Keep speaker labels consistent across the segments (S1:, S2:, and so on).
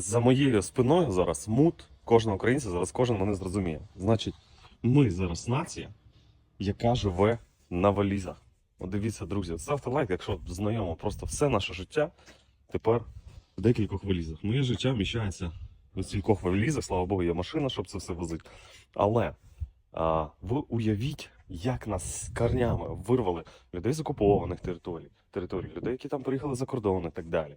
S1: за моєю спиною зараз мут кожного українця, зараз кожен мене зрозуміє. Значить, ми зараз нація, яка живе на валізах. От дивіться, друзі, ставте лайк, якщо знайомо просто все наше життя тепер в декількох валізах. Моє життя вміщається в стількох валізах, слава Богу, є машина, щоб це все возити. Але а, ви уявіть, як нас з корнями вирвали людей з окупованих територій, територій, людей, які там приїхали за кордон і так далі.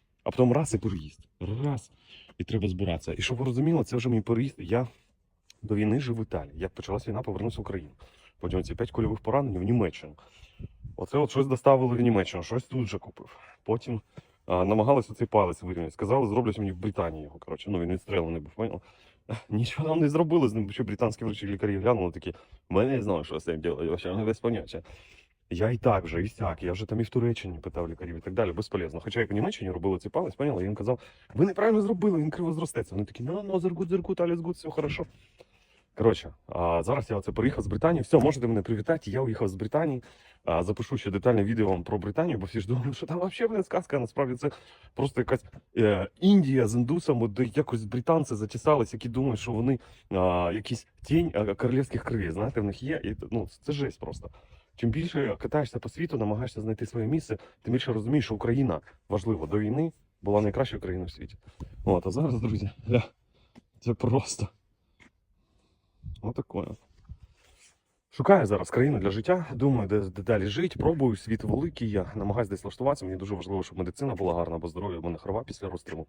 S1: А потім раз і переїзд. Раз. І треба збиратися. І щоб ви розуміли, це вже мій переїзд. Я до війни жив в Італії. Як почалась війна, повернувся в Україну. Потім ці п'ять кульових поранень в Німеччину. Оце от щось доставили в Німеччину, щось тут же купив. Потім а, намагалися цей палець вирівняти. Сказали, зроблять мені в Британії його. Коротше, ну він відстрілений був. Понял? Нічого нам не зробили з ним, що британські врачі лікарі глянули такі. Ми не знали, що з цим робити, вообще не без поняття. Я і так вже, і сяк, я вже там і в Туреччині питав лікарів і так далі, безполезно. Хоча як в Німеччині робили цей палець, поняли, я їм казав, ви неправильно зробили, він криво зростеться. Вони такі, ну, ну, зергут, зергут, аліс все хорошо. Коротше, а зараз я оце приїхав з Британії. Все, можете мене привітати. Я уїхав з Британії. А, запишу ще детальне відео вам про Британію, бо всі ж думали, що там взагалі не сказка. Насправді це просто якась е, Індія з індусами, де якось британці затісались, які думають, що вони а, якісь тінь королівських кровей. Знаєте, в них є. І, ну, це жесть просто. Чим більше катаєшся по світу, намагаєшся знайти своє місце, тим більше розумієш, що Україна важливо до війни була найкращою країною в світі. От, а зараз, друзі, ля, це просто. Отакое. Шукаю зараз країну для життя. Думаю, де, де далі жити. Пробую світ великий. Я намагаюся десь влаштуватися. Мені дуже важливо, щоб медицина була гарна, бо здоров'я в мене хрова після розстрілу.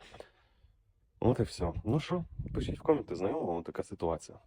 S1: От і все. Ну що, пишіть в коменти, знайома вам така ситуація.